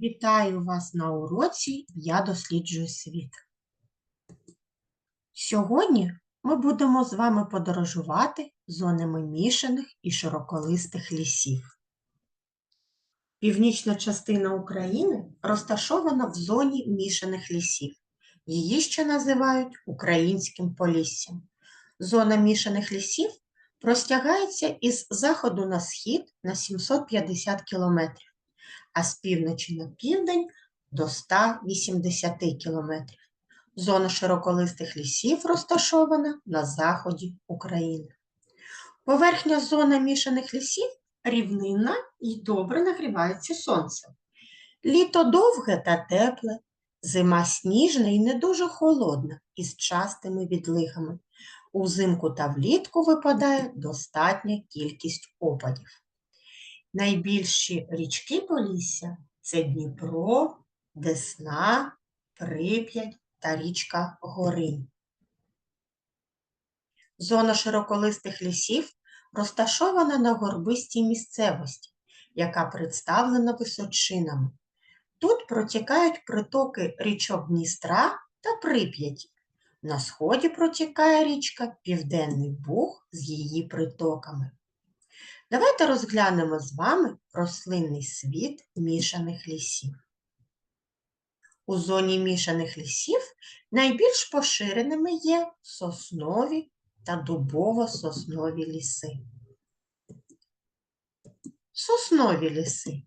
Вітаю вас на уроці Я досліджую світ. Сьогодні ми будемо з вами подорожувати зонами мішаних і широколистих лісів. Північна частина України розташована в зоні мішаних лісів. Її ще називають Українським Поліссям. Зона мішаних лісів простягається із заходу на схід на 750 кілометрів а з півночі на південь до 180 кілометрів. Зона широколистих лісів розташована на заході України. Поверхня зона мішаних лісів рівнинна і добре нагрівається сонцем. Літо довге та тепле, зима сніжна і не дуже холодна, із частими відлигами. Узимку та влітку випадає достатня кількість опадів. Найбільші річки Полісся це Дніпро, Десна, Прип'ять та річка Горинь. Зона широколистих лісів розташована на горбистій місцевості, яка представлена височинами. Тут протікають притоки річок Дністра та Прип'яті. На сході протікає річка Південний Буг з її притоками. Давайте розглянемо з вами рослинний світ мішаних лісів. У зоні мішаних лісів найбільш поширеними є соснові та дубово-соснові ліси. Соснові ліси.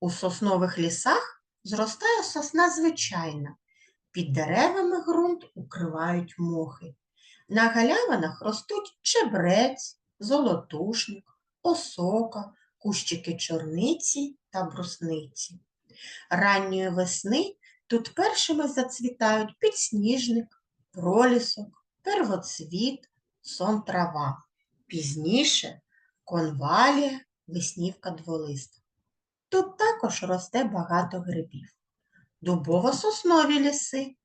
У соснових лісах зростає сосна звичайна. Під деревами ґрунт укривають мохи. На галявинах ростуть чебрець, золотушник, осока, кущики чорниці та брусниці. Ранньої весни тут першими зацвітають підсніжник, пролісок, первоцвіт, сон трава. Пізніше конвалія, веснівка дволиста. Тут також росте багато грибів. Дубово-соснові ліси.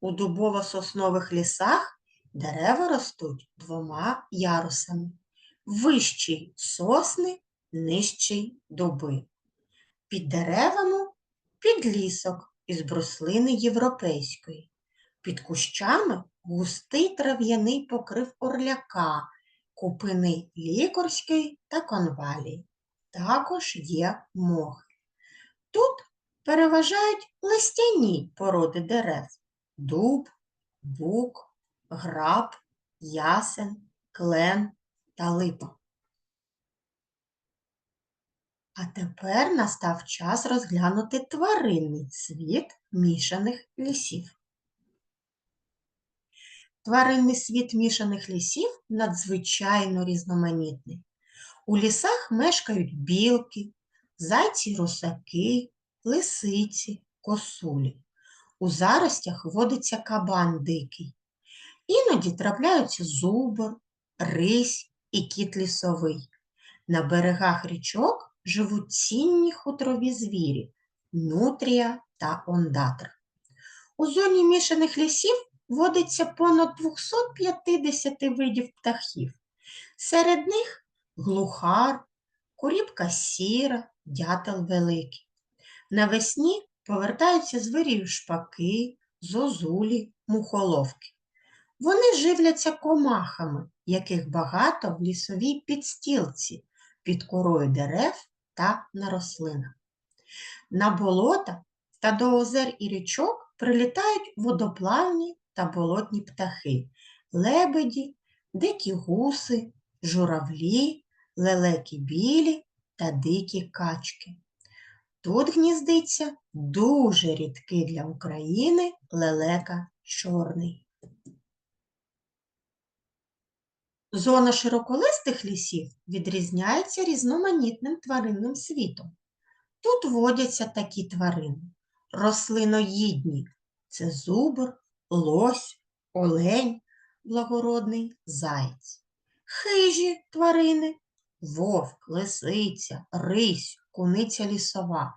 У дубово-соснових лісах дерева ростуть двома ярусами вищий сосни, нижчий дуби. Під деревами підлісок із бруслини європейської. Під кущами густий трав'яний покрив орляка, купини лікарської та конвалії. Також є мохи. Тут переважають листяні породи дерев дуб, бук, граб, ясен, клен, та липа. А тепер настав час розглянути тваринний світ мішаних лісів. Тваринний світ мішаних лісів надзвичайно різноманітний. У лісах мешкають білки, зайці русаки, лисиці, косулі. У заростях водиться кабан дикий. Іноді трапляються зубр, рись і кіт лісовий. На берегах річок живуть цінні хутрові звірі нутрія та ондатр. У зоні мішаних лісів водиться понад 250 видів птахів. Серед них глухар, куріпка сіра, дятел великий. Навесні повертаються звирію шпаки, зозулі, мухоловки. Вони живляться комахами, яких багато в лісовій підстілці під корою дерев та на рослинах. На болота та до озер і річок прилітають водоплавні та болотні птахи, лебеді, дикі гуси, журавлі, лелеки білі та дикі качки. Тут гніздиться дуже рідкий для України лелека чорний. Зона широколистих лісів відрізняється різноманітним тваринним світом. Тут водяться такі тварини. Рослиноїдні це зубр, лось, олень, благородний заєць. Хижі тварини вовк, лисиця, рись, куниця лісова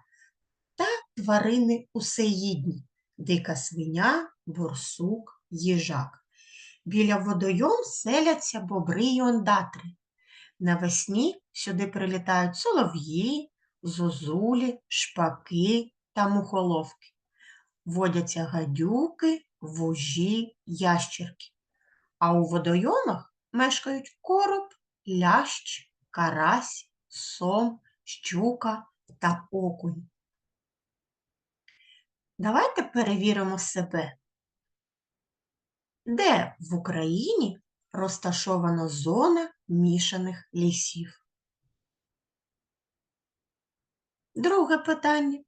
та тварини усеїдні дика свиня, борсук, їжак. Біля водойом селяться бобри й ондатри. Навесні сюди прилітають солов'ї, зозулі, шпаки та мухоловки. Водяться гадюки, вужі, ящерки. А у водойомах мешкають короб, лящ, карась, сом, щука та окунь. Давайте перевіримо себе. Де в Україні розташована зона мішаних лісів? Друге питання.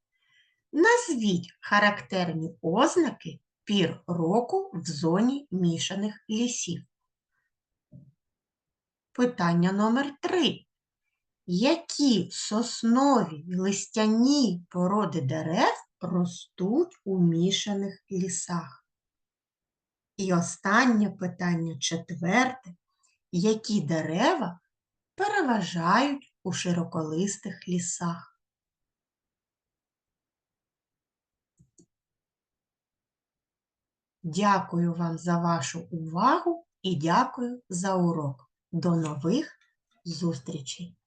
Назвіть характерні ознаки пір року в зоні мішаних лісів. Питання номер три. Які соснові листяні породи дерев ростуть у мішаних лісах? І останнє питання, четверте. Які дерева переважають у широколистих лісах? Дякую вам за вашу увагу і дякую за урок. До нових зустрічей!